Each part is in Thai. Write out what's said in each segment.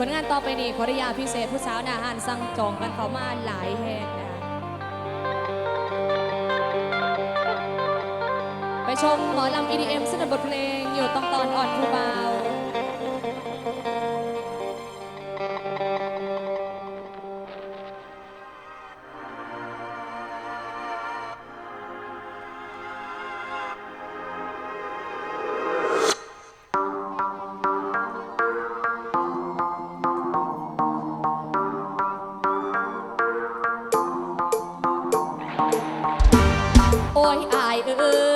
ผลงานต่อไปนี้ขออนุาพิเศษผู้สาวนาหานสั่งจองกันเข้ามาหลายแห่งนะไปชมหมอลำ EDM สนับบทเพลงอยู่ตองตอนอ่อนภูเบา good.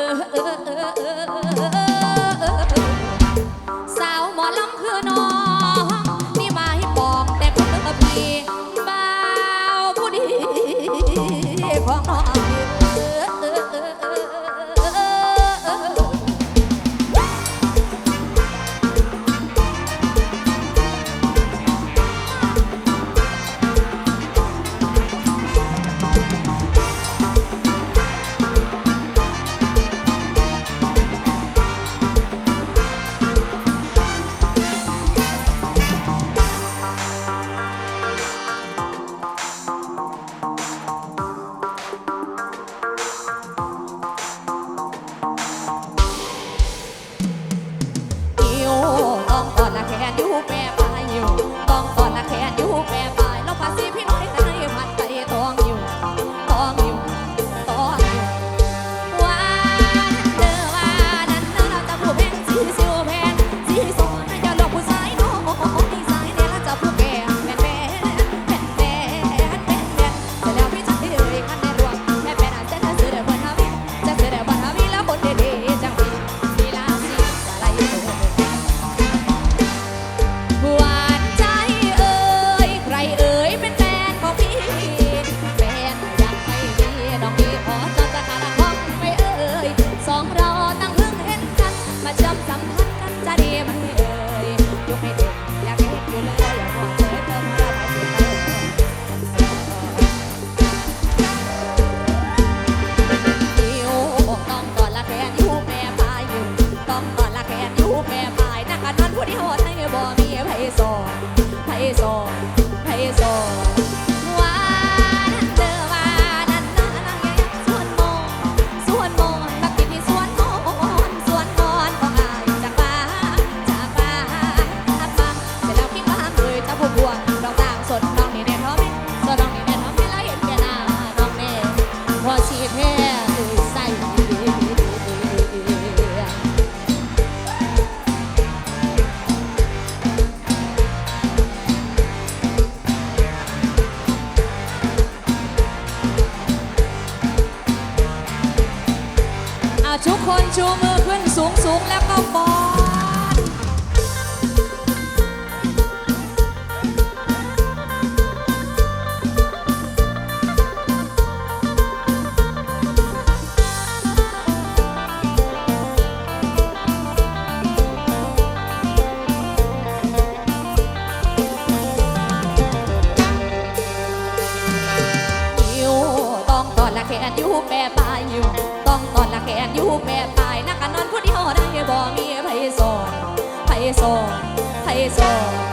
ทุกคนชูมือขึ้นสูงสูงแล้วก็บอก eyes all.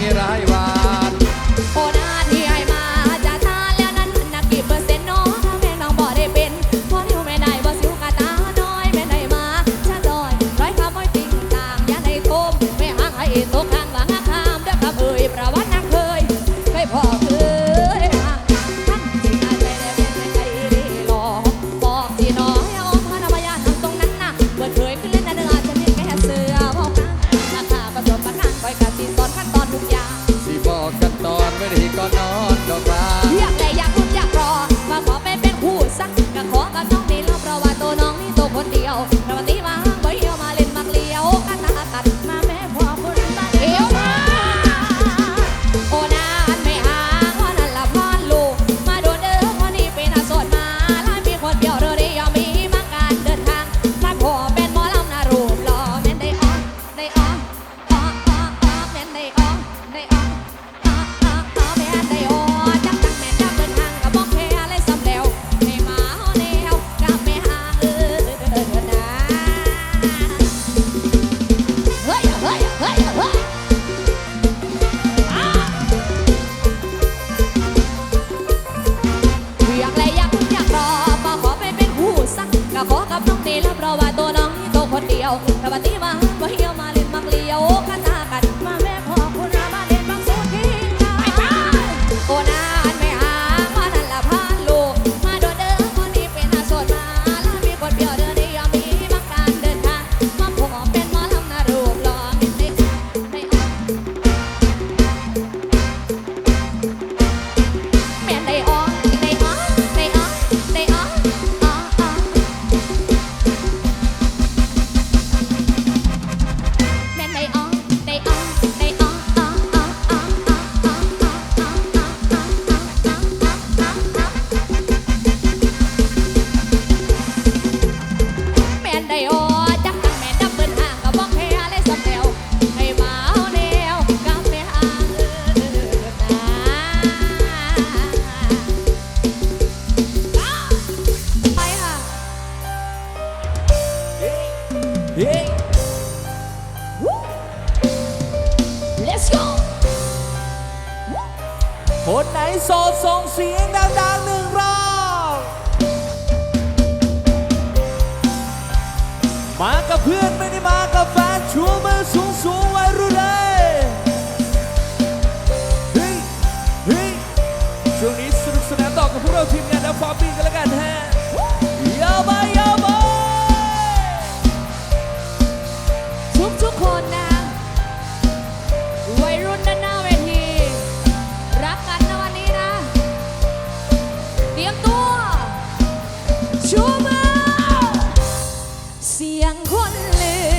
Mahirayva คนเดียว โสดส่งเสียงดังๆหนึ่งรอบมากับเพื่อนไม่ได้มากับแฟนชูมือสูงสูงไว้รู้เลยเฮ้ยเฮ้ยช่วงนี้สนุกสนานต่อกับพวกเราทีมงานแล้วฟอร์บี้กันแล้วกันแฮ